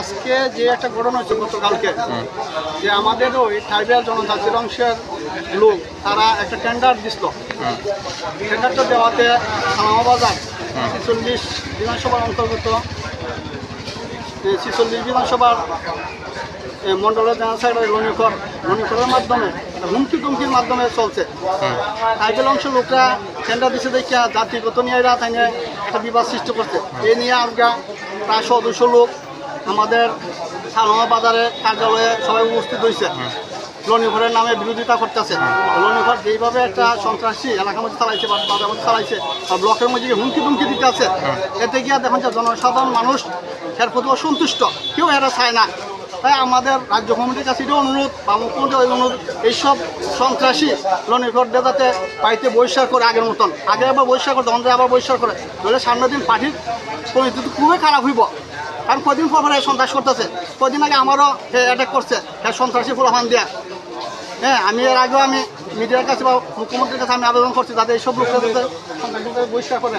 আজকে যে একটা ঘটনা হচ্ছে গতকালকে যে আমাদের ওই ট্রাইবেল জনজাতির অংশের লোক তারা একটা টেন্ডার দিছিল। টেন্ডারটা দেওয়াতে সালামাবাজার ছিচল্লিশ বিধানসভার অন্তর্গত ছিচল্লিশ বিধানসভার এ, মণ্ডলের জেনারেল সেক্রেটারি রনিকর মাধ্যমে হুমকি তুমকির মাধ্যমে চলছে। ট্রাইবেল অংশ লোকরা টেন্ডার দিছে দেখিয়া জাতিগত নিয়ে এরা তাই একটা বিবাদ সৃষ্টি করছে। এ নিয়ে আমরা প্রায় সদস্য লোক আমাদের সালমা বাজারে কার্যালয়ে সবাই উপস্থিত হয়েছে। লনিঘরের নামে বিরোধিতা করতেছে। লনিঘর যেইভাবে একটা সন্ত্রাসী এলাকার মধ্যে চালাইছে বা বাজার মধ্যে চালাইছে বা ব্লকের মধ্যে হুমকি তুমকি দিতে আছে এতে গিয়ে দেখুন যে জনসাধারণ মানুষ এর প্রতি অসন্তুষ্ট। কেউ এরা চায় না। তাই আমাদের রাজ্য কমিটির কাছে এটাও অনুরোধ বা মুখ্যমন্ত্রী অনুরোধ এইসব সন্ত্রাসী লনিঘরদের যাতে বাড়িতে বহিষ্কার করে আগের মতন। আগে আবার বহিষ্কার করে তখন আবার বহিষ্কার করে। তাহলে সামনের দিন পার্টির পরিস্থিতি খুবই খারাপ হইব। কারণ কদিন পর পর সন্ত্রাস করতেছে। কদিন আগে আমারও অ্যাটাক করছে হ্যাঁ সন্ত্রাসী ফুলাফান দিয়া। হ্যাঁ আমি এর আগেও আমি মিডিয়ার কাছে বা মুখ্যমন্ত্রীর কাছে আমি আবেদন করছি যাতে এইসব যাতে বহিষ্কার করে।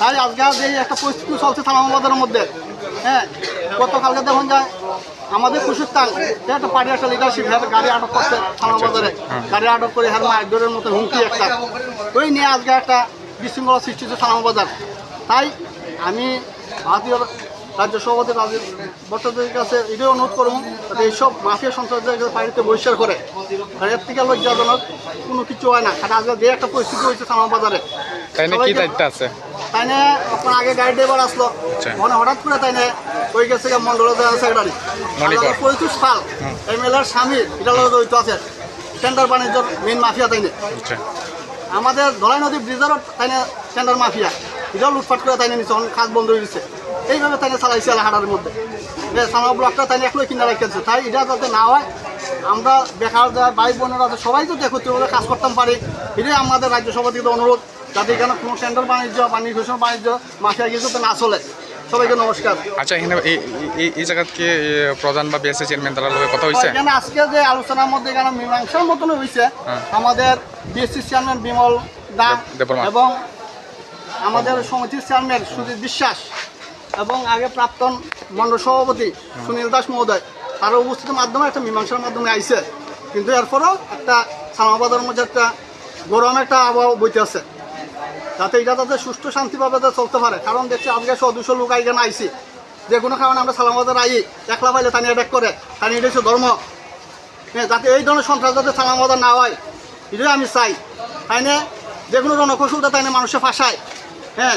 তাই আজকে যে একটা পরিস্থিতি চলছে থানামাবাদের মধ্যে। হ্যাঁ গতকালকে দেখুন যায় আমাদের যে একটা পার্টি একটা লিডারশিপ হ্যাঁ গাড়ি আটক করছে থানাবাজারে গাড়ি আটক করে হ্যাঁ মারধরের মতো হুমকি একটা। ওই নিয়ে আজকে একটা বিশৃঙ্খলা সৃষ্টি হচ্ছে থানাবাজার তাই আমি ভারতীয় রাজ্য সভাপতি রাজীব ভট্টাচার্যের কাছে এটাই অনুরোধ করব যাতে এইসব মাফিয়া সন্ত্রাসদের বাড়িতে বহিষ্কার করে। আর এর থেকে লজ্জাজনক কোনো কিছু হয় না। আর আজকে যে একটা পরিস্থিতি হয়েছে থানা বাজারে তাই না কি দায়িত্ব আছে? তাই না আপনার আগে গাড়ি ড্রাইভার আসলো। আচ্ছা। মানে হঠাৎ করে তাই না ওই গেছে Mondal secretary Manikar. Pal M L এর স্বামী এটা জড়িত আছে। টেন্ডার বাণিজ্যর মেন মাফিয়া তাই না আচ্ছা। আমাদের ধলাই নদী ব্রিজেরও তাই না টেন্ডার মাফিয়া। এটাও লুটপাট করে তাই না নিচ্ছে কাজ বন্ধ হয়ে গেছে। এইভাবে না চালাইছে এলাকাটার মধ্যে। সামা ব্লকটা তাই না একলাই কিনে রাখতেছে। তাই এটা যাতে না হয় আমরা বেকার যারা ভাই বোনেরা সবাই যদি একত্রিতভাবে কাজ করতাম পারি। এটাই আমাদের রাজ্য সভা থেকে অনুরোধ যাতে এখানে কোনো টেন্ডার বাণিজ্য বাণিজ্য ঘোষণা বাণিজ্য মাফিয়া কিছু যাতে না চলে। সবাইকে নমস্কার। আচ্ছা এখানে এই এই- এই জায়গাত কি এ, প্রধান বা বিএসসি চেয়ারম্যান তারা লগে কথা হয়েছে এখানে আজকে যে আলোচনার মধ্যে এখানে মীমাংসার মতন হয়েছে হ্যাঁ। আমাদের বিএসসি চেয়ারম্যান বিমল দা দেব- দেববর্মা। এবং আমাদের সমিতির চেয়ারম্যান সুজিত বিশ্বাস। এবং আগে প্রাক্তন মণ্ডল সভাপতি সুনীল দাস মহোদয় তার উপস্থিতির মাধ্যমে একটা মীমাংসার মাধ্যমে আইসে কিন্তু এরপরও একটা সামাবাদের মধ্যে একটা গরম একটা আবহাওয়া বইতে আছে। যাতে এটা যাতে সুষ্ঠু শান্তিভাবে যাতে চলতে পারে। কারণ দেখছি আজকে সদস্য লোক এখানে আইসি যে কোনো কারণে আমরা সালামাবাদের আই, একলা পাইলে তানি অ্যাটাক করে তানি এটা ধর্ম। হ্যাঁ যাতে এই ধরনের সন্ত্রাস যাতে সালামাবাদ না হয়, এটাই আমি চাই। তাই না যে কোনো রণকৌশলটা তাই না মানুষে ফাঁসায়। হ্যাঁ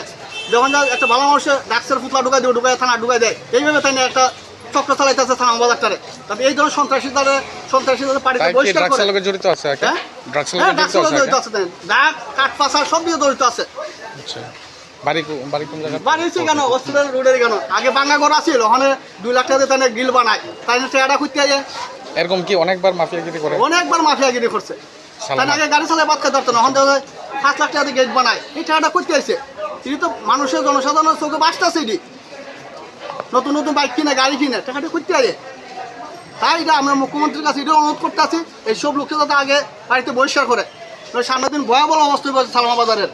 যখন একটা ভালো মানুষের ডাক্তার পুতলা ঢুকাই দেয় ঢুকাই থানা ঢুকাই দেয়। এইভাবে তাই না একটা চক্র চালাইতেছে থানা বাজারটারে তাতে এই ধরনের সন্ত্রাসী তাদের সন্ত্রাসী তাদের পাড়িতে বহিষ্কার করে। জড়িত আছে আগে হ্যাঁ? হ্যাঁ জড়িত আছে ডাক কাঠ সব দিয়ে জড়িত আছে। আচ্ছা। বাড়ি বাড়ি কোন জায়গা বাড়ি হচ্ছে কেন? হসপিটাল রোডের কেন? আগে বাঙ্গা ঘর ওখানে দুই লাখ টাকা দিয়ে গ্রিল বানায়। তাই না টেয়াটা খুঁজতে যায় এরকম কি অনেকবার মাফিয়াগিরি করে? অনেকবার মাফিয়াগিরি করছে। তাই। আগে গাড়ি চালায় বাদ খেতে পারতো না ওখান থেকে পাঁচ লাখ টাকা দিয়ে গেট বানায়। এই টাকাটা করতে আছে এটি তো মানুষের জনসাধারণের চোখে বাঁচতেছে এটি। নতুন নতুন বাইক কিনে, গাড়ি কিনে, টাকাটা করতে আগে তাই এটা আমরা মুখ্যমন্ত্রীর কাছে এটা অনুরোধ করতে আছি, এইসব লোককে যাতে আগে বাড়িতে বহিষ্কার করে। সামনের দিন ভয়াবহ অবস্থা হয়ে সালমা বাজারের।